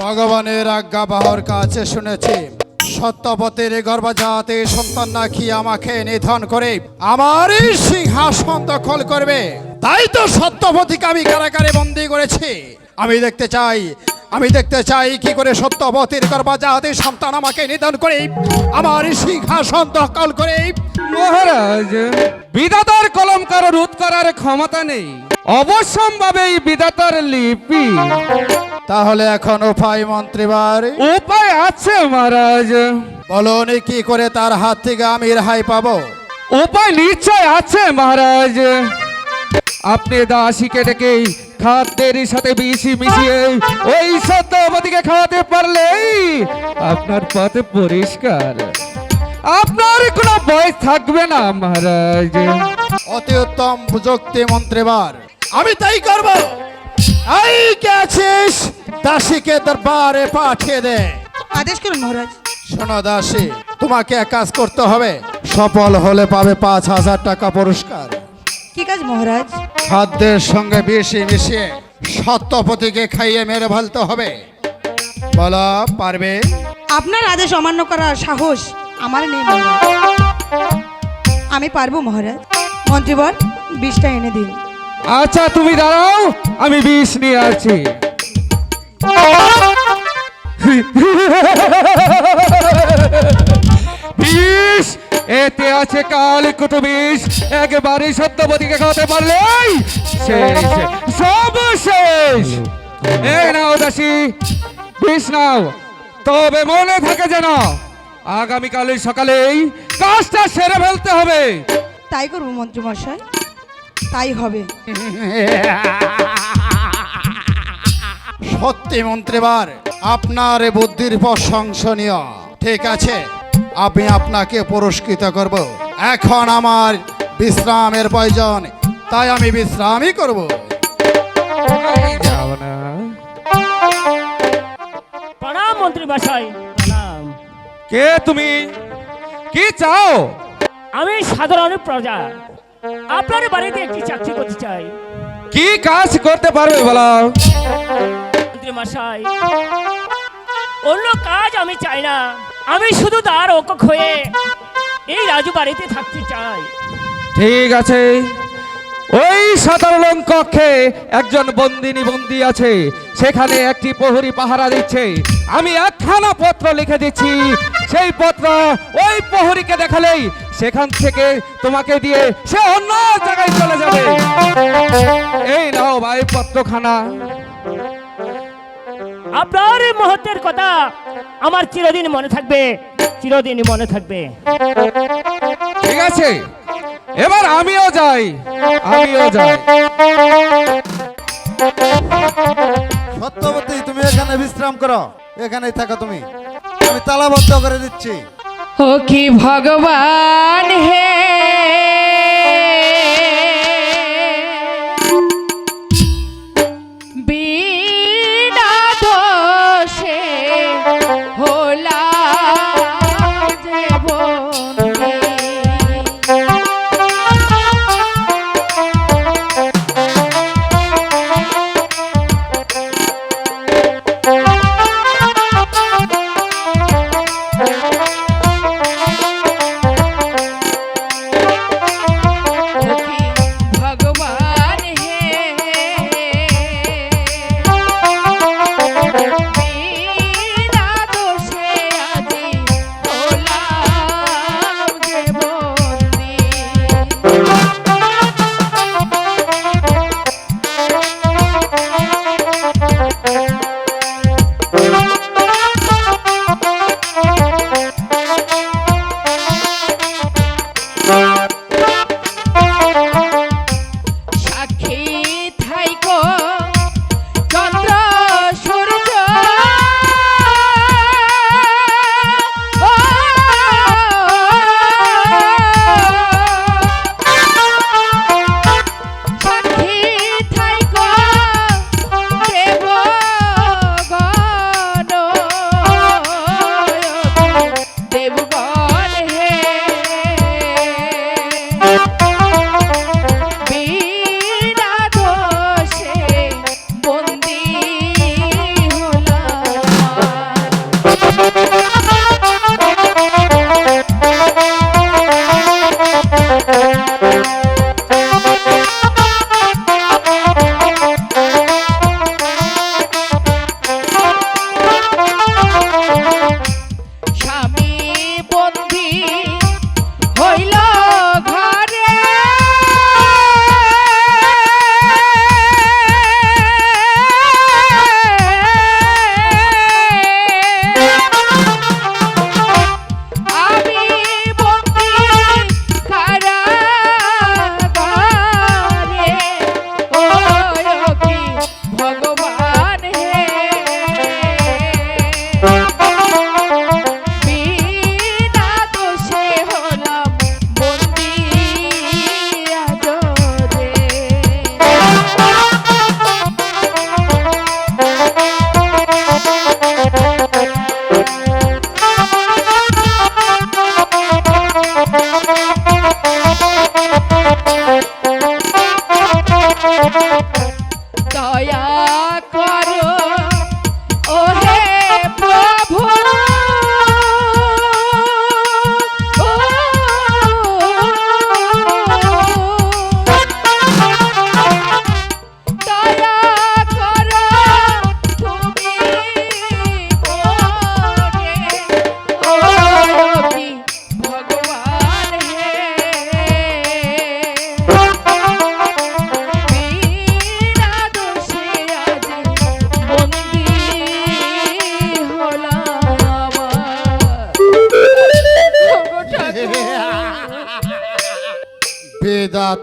ভগবানের আজ্ঞা বাহর কাছে শুনেছি। সত্যপথের গর্ভজাতে সন্তান না নাকি আমাকে নিধন করে আমারই সিংহাসন দখল করবে। তাই তো সত্যবতীকে আমি কারাগারে বন্দী করেছি। আমি দেখতে চাই আমি দেখতে চাই কি করে সত্যবতীর গর্ভজাতে সন্তান আমাকে নিধন করে। আমার সিংহাসন দখল করে। মহারাজ বিধাতার কলম কারও রোধ করার ক্ষমতা নেই। অবশ্যম্ভাবেই বিধাতার লিপি। তাহলে এখন উপায় মন্ত্রীবার উপায় আছে মহারাজ। বলনি কি করে তার হাত থেকে আমি রেহাই পাবো? উপায় নিশ্চয় আছে মহারাজ। আপনি দাসীকে ডেকে খাদ্যের সাথে বিষি মিশিয়ে ওই সত্যবতীকে খাওয়াতে পারলেই আপনার পথ পরিষ্কার। আপনার কোনো ভয় থাকবে না মহারাজ। অতি উত্তম যুক্তি মন্ত্রীবার আমি তাই করব। এই কে আছিস? দাসীকে দরবারে পাঠিয়ে দে। আদেশ করুন মহারাজ। শোনো দাসী তোমাকে এক কাজ করতে হবে। সফল হলে পাবে পাঁচ হাজার টাকা পুরস্কার। কি কাজ মহারাজ? খাদ্যের সঙ্গে বেশি মিশিয়ে সত্যপতিকে খাইয়ে মেরে ফেলতে হবে। বলো পারবে? আপনার আদেশ অমান্য করার সাহস আমার নেই মহারাজ। আমি পারব মহারাজ। মন্ত্রীবর বিষটা এনে দিন। আচ্ছা তুমি দাঁড়াও আমি বিষ নিয়ে আছি বিষ এতে আছে কাল কুটু বিষ একেবারে সত্যবতীকে খাওয়াতে পারলেই শেষ। সব শেষ। এই নাও দাসী বিষ নাও। তবে মনে থাকে যেন আগামীকাল সকালেই কাজটা সেরে ফেলতে হবে। তাই করব মন্ত্রীমশাই তাই হবে। সত্যি মন্ত্রীবার আপনার বুদ্ধির প্রশংসনীয়। ঠিক আছে। আমি আপনাকে পুরস্কৃত করব। এখন আমার বিশ্রামের প্রয়োজন তাই আমি বিশ্রামই করব। না। প্রণাম মন্ত্রী বাসাই প্রণাম। কে তুমি? কি চাও? আমি সাধারণ প্রজা। আপনার বাড়িতে একটি চাকরি করতে চাই। কি কাজ করতে পারবে বলো? মন্ত্রী মশাই অন্য কাজ আমি চাই না। আমি শুধু তার ওকক হয়ে এই রাজু বাড়িতে থাকতে চাই। ঠিক আছে। ওই সাধারণ কক্ষে একজন বন্দিনী বন্দি আছে। সেখানে একটি প্রহরী পাহারা দিচ্ছে। আমি একখানা পত্র লিখে দিচ্ছি। সেই পত্র ওই প্রহরীকে দেখালেই সেখান থেকে তোমাকে দিয়ে সে অন্য জায়গায় চলে যাবে। এই নাও ভাই পত্রখানা। আপনার মুহূর্তের কথা আমার চিরদিন মনে থাকবে চিরদিন মনে থাকবে। ঠিক আছে? এবার আমিও যাই আমিও যাই। সত্যবতী তুমি এখানে বিশ্রাম করো। এখানেই থাকো তুমি। আমি তালাবদ্ধ করে দিচ্ছি। ও কি ভগবান হে?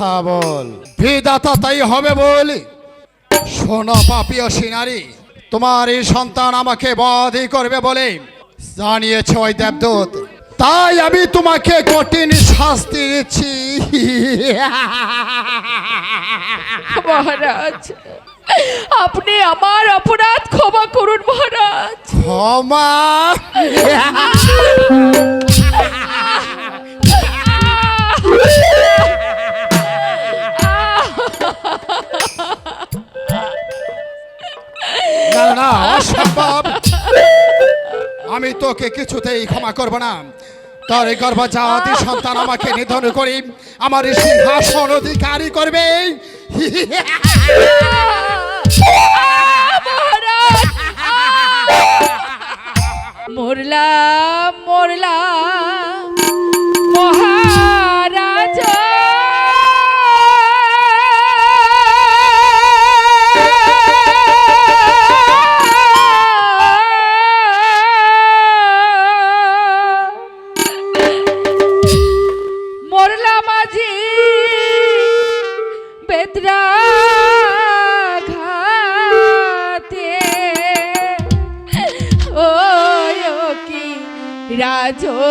কথা বল। বিধাতা তাই হবে বলি। শোনো পাপীয় সিনারি তোমার এই সন্তান আমাকে বধই করবে বলে জানিয়েছে ওই দেবদূত। তাই আমি তোমাকে কঠিন শাস্তি দিচ্ছি। মহারাজ আপনি আমার অপরাধ ক্ষমা করুন মহারাজ। ক্ষমা। না না অসম্ভব। আমি তোকে কিছুতেই ক্ষমা করব না। তোর এই গর্ভজাতি সন্তান আমাকে নিধন করি আমার সিংহাসন অধিকারী করবে। মরলাম মরলাম।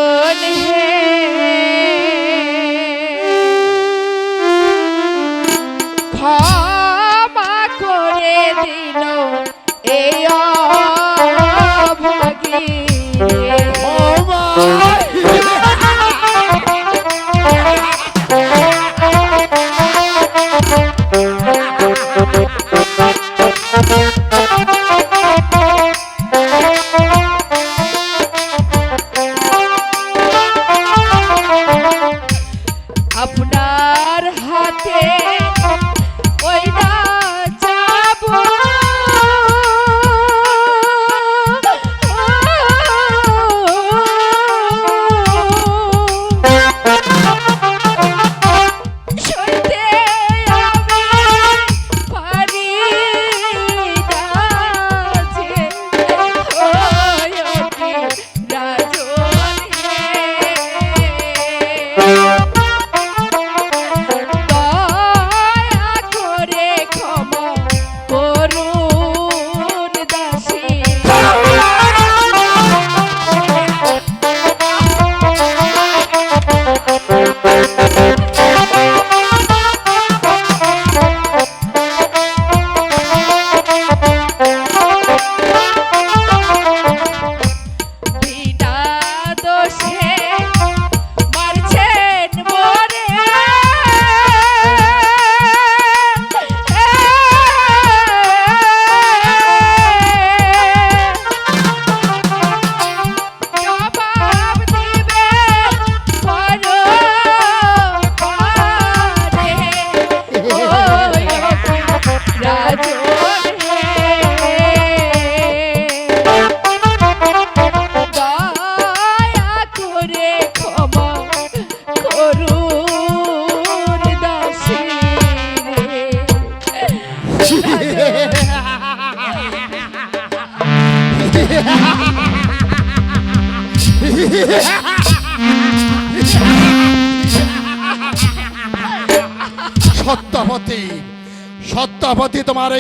রাজন হে। ক্ষমা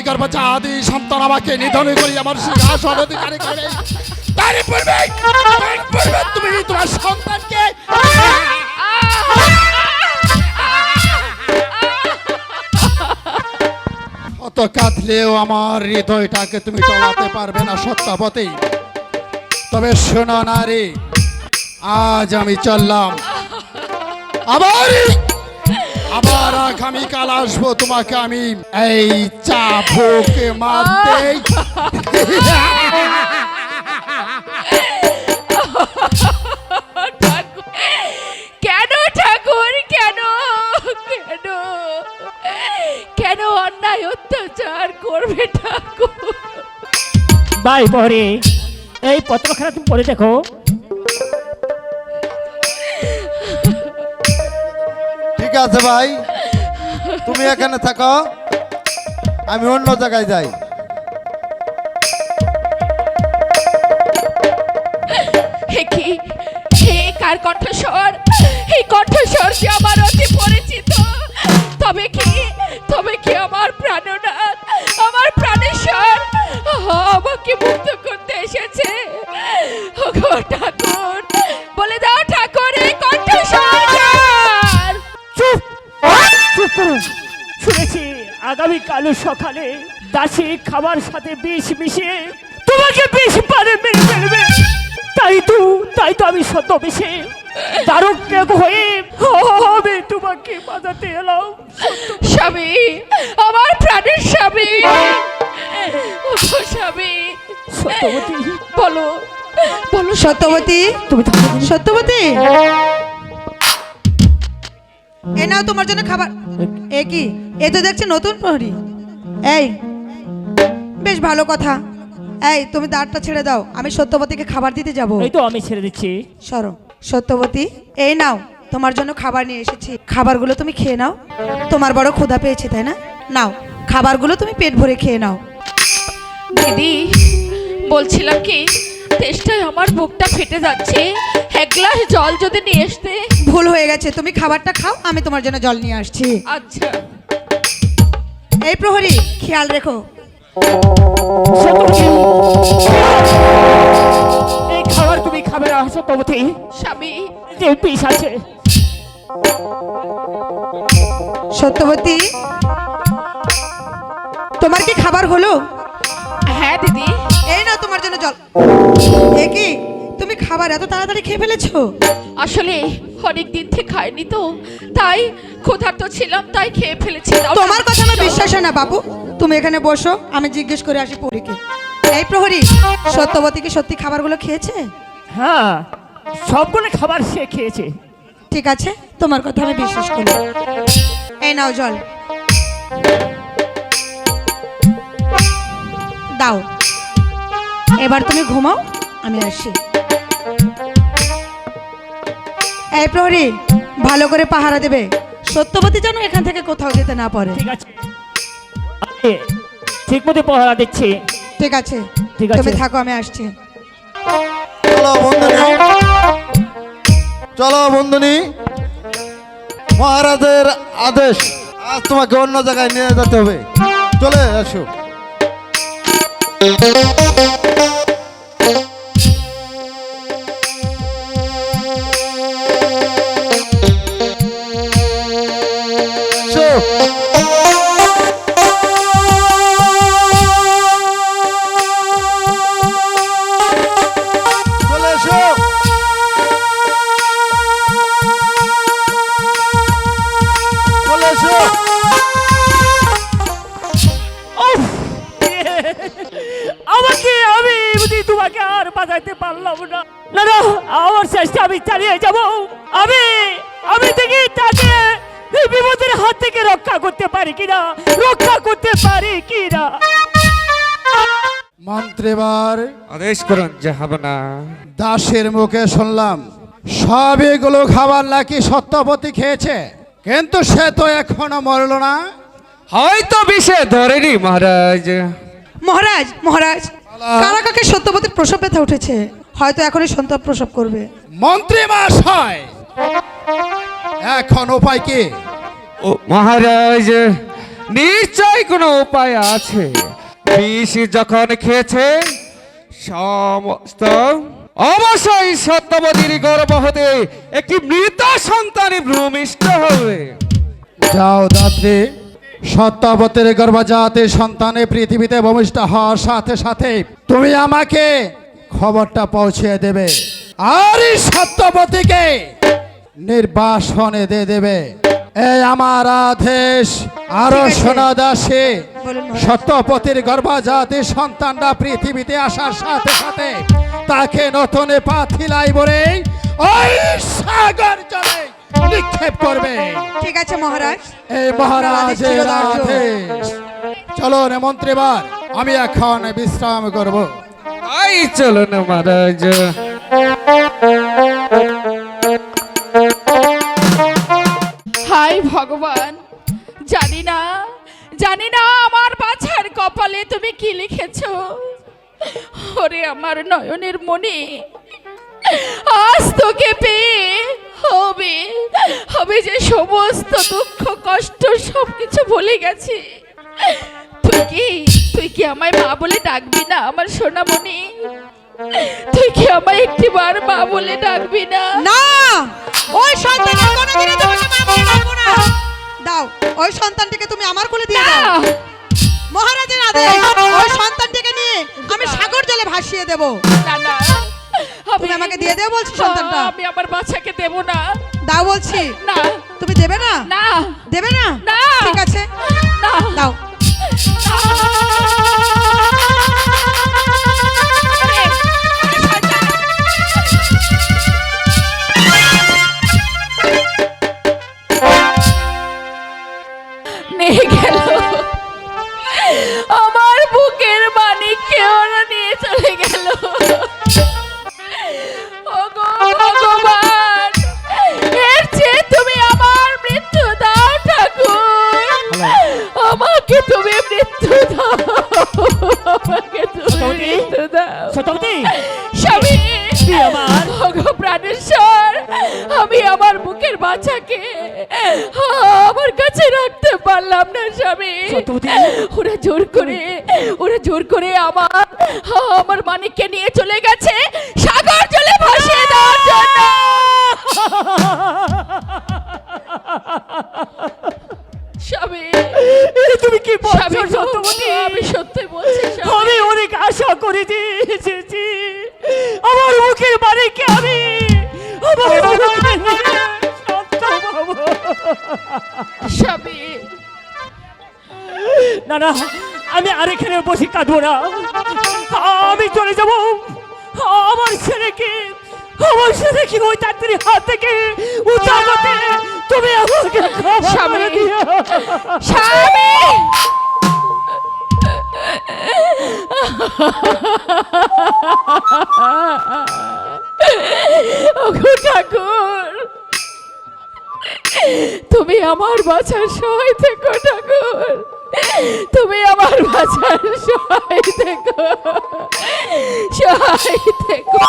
গর্ভজাতি সন্তান আমাকে নিধন করি, আমার তুমি তোমার সন্তানকে অত কাঁদলেও আমার হৃদয়টাকে তুমি টলাতে পারবে না সত্যবতী তবে শোনো নারী, আজ আমি চললাম। আবার আবার আগামীকাল আসব তোমাকে আমি এই চাপুকে মারতে। ঠাকুর, কেন ঠাকুর কেন কেন? কেন অন্যায় অত্যাচার করবে ঠাকুর? ভাই পরে এই পত্রখানা তুমি পড়ে দেখো। আছে ভাই? তুমি এখানে থাকো। আমি অন্য জায়গায় যাই। কণ্ঠস্বর? আমার অতি পরিচিত? তবে কি? তবে কি আমার আমার প্রাণেশ্বর? আমাকে মুক্ত করতে এসেছে। আগামী কাল সকালে দাসী খাবার সাথে বিষ মিশিয়ে তোমাকে বিষ পারে মেরে ফেলবে। তাই তো তাই তো আমি সত্য বিষে দারুক হয়ে আমি তোমাকে বাজাতে এলাম। স্বামী আমার প্রাণের স্বামী। স্বামী। সত্যবতী। বলো বলো সত্যবতী? তুমি তো সত্যবতী? এ নাও তোমার জন্য খাবার। এ কি? এ তো দেখছি নতুন প্রহরী। এই বেশ ভালো কথা। এই তুমি দাঁড়টা ছেড়ে দাও। আমি সত্যবতীকে খাবার দিতে যাব। এই তো আমি ছেড়ে দিচ্ছি। সরো। সত্যবতী এই নাও তোমার জন্য খাবার নিয়ে এসেছি। খাবারগুলো তুমি খেয়ে নাও। তোমার বড় ক্ষুধা পেয়েছে তাই না? নাও খাবারগুলো তুমি পেট ভরে খেয়ে নাও। দিদি বলছিলাম কি তেষ্টায় আমার বুকটা ফেটে যাচ্ছে। এক গ্লাস জল যদি নিয়ে আসতে ভুল হয়ে গেছে তুমি খাবারটা খাও আমি তোমার জন্য জল নিয়ে আসছি। আচ্ছা। এই প্রহরী খেয়াল রেখো। সত্যবতী এই খাবার তুমি খাবে না সত্যবতী। স্বামী। যে বিষ আছে। সত্যবতী তোমার কি খাবার হলো? হ্যাঁ দিদি। এই না তোমার জন্য জল। এ কি? খাবার এত তাড়াতাড়ি খেয়ে ফেলেছো? আসলে অনেক দিন থেকে খাইনি তো তাই ক্ষুধার্ত ছিলাম তাই খেয়ে ফেলেছি তোমার কথা আমার বিশ্বাস হয় না বাবু তুমি এখানে বসো আমি জিজ্ঞেস করে আসি পরীকে। এই প্রহরী সত্যবতী কি সত্যি খাবারগুলো খেয়েছে? হ্যাঁ সবগুলো খাবার সে খেয়েছে। ঠিক আছে তোমার কথা আমি বিশ্বাস করি। এই নাও জল। দাও। এবার তুমি ঘুমাও আমি আসি। এই প্রহরী ভালো করে পাহারা দেবে। সত্যবতী যেন এখান থেকে কোথাও যেতে না পারে। ঠিক আছে। আমি ঠিক মতো পহরা দিচ্ছি। ঠিক আছে। ঠিক আছে। তুমি থাকো আমি আসছি। চলো বন্ধুনি। চলো বন্ধুনি। মহারাজের আদেশ। আজ তোমাকে অন্য জায়গায় নিয়ে যেতে হবে। চলে আসো। বিপদের হাত থেকে রক্ষা করতে পারি কিনা? রক্ষা করতে পারি কিনা? মন্ত্রীবার আদেশ করুন যাহাবনা দাসের মুখে শুনলাম সবগুলো খাবার নাকি সত্যপতি খেয়েছে। কিন্তু সে তো এখনও মরল না। হয়তো বিষে ধরেনি মহারাজ। মহারাজ মহারাজ কারাকাকে সত্যবতীর প্রসব ব্যথা উঠেছে? হয়তো এখনই সন্তান প্রসব করবে। মন্ত্রী মাস হয় এখন উপায় কি? ও মহারাজ, নিশ্চয় কোনো উপায় আছে। বিষ যখন খেয়েছে, সমস্ত অবশ্যই সত্যবতীর গর্ব হতে একটি মৃত সন্তানই ভূমিষ্ঠ হবে। যাও দাত্রী, সত্যবতের গর্ভজাতে সন্তানে পৃথিবীতে ভূমিষ্ঠ হওয়ার সাথে সাথে তুমি আমাকে খবরটা পৌঁছে দেবে। আর এই সত্যবতীকে নির্বাসনে দিয়ে দেবে। এই আমার আদেশ আরও। শোনা দাসে। সত্যপতির গর্ভজাতি সন্তানরা পৃথিবীতে আসার সাথে সাথে তাকে নতুনে পাথিলাই বলে ওই সাগর জলে নিক্ষেপ করবে। ঠিক আছে মহারাজ। এই মহারাজের আদেশ। চলো রে মন্ত্রীবার আমি এখন বিশ্রাম করব। তাই চলুন মহারাজ। ভগবান। জানি না জানি না আমার বাছার কপালে তুমি কি লিখেছো। ওরে আমার নয়নের মনে আজ তোকে পেয়ে হবে হবে যে সমস্ত দুঃখ, কষ্ট সব কিছু ভুলে গেছি। তুই কি তুই কি আমায় মা বলে ডাকবি না আমার সোনামণি? তুই কি আমায় একটিবার মা বলে ডাকবি না? না! ওই সন্তানের কোনোদিনই তোমাকে মা বলে ডাকবো না। দাও ওই সন্তানটিকে তুমি আমার কোলে দিয়ে দাও। মহারাজের আদেশ ওই সন্তানটিকে নিয়ে আমি সাগর জলে ভাসিয়ে দেব। না না। তুমি আমাকে দিয়ে দেও বলছি সন্তানটা। আমি আমার বাচ্চাকে দেব না। দাও বলছি। না। তুমি দেবে না? না। দেবে না? না। ঠিক আছে। না। দাও। আমার কাছে রাখতে পারলাম না স্বামী। ওরা জোর করে ওরা জোর করে আমার আমার মানিককে নিয়ে চলে গেছে। সাগর জলে ভাসিয়ে দেওয়ার জন্য। স্বামী। তুমি কি স্বামী বলছো গো, সত্যবতী আমি সত্যি বলছি স্বামী। আমি অনেক আশা করেছি এসেছি আমার মুখের বাড়িকে আমি আমার না না আমি আর এখানে বসে কাঁদবো না। আমি চলে যাব। আমার ছেলেকে আমার ছেলেকে ওই তাড়াতাড়ি হাত থেকে উদ্ধার করতে তুমি আমাকে। স্বামী ওগো ঠাকুর তুমি আমার বাছার সহায় থেকো ঠাকুর। তুমি আমার বাঁচার সহায় দেখো সহায় দেখো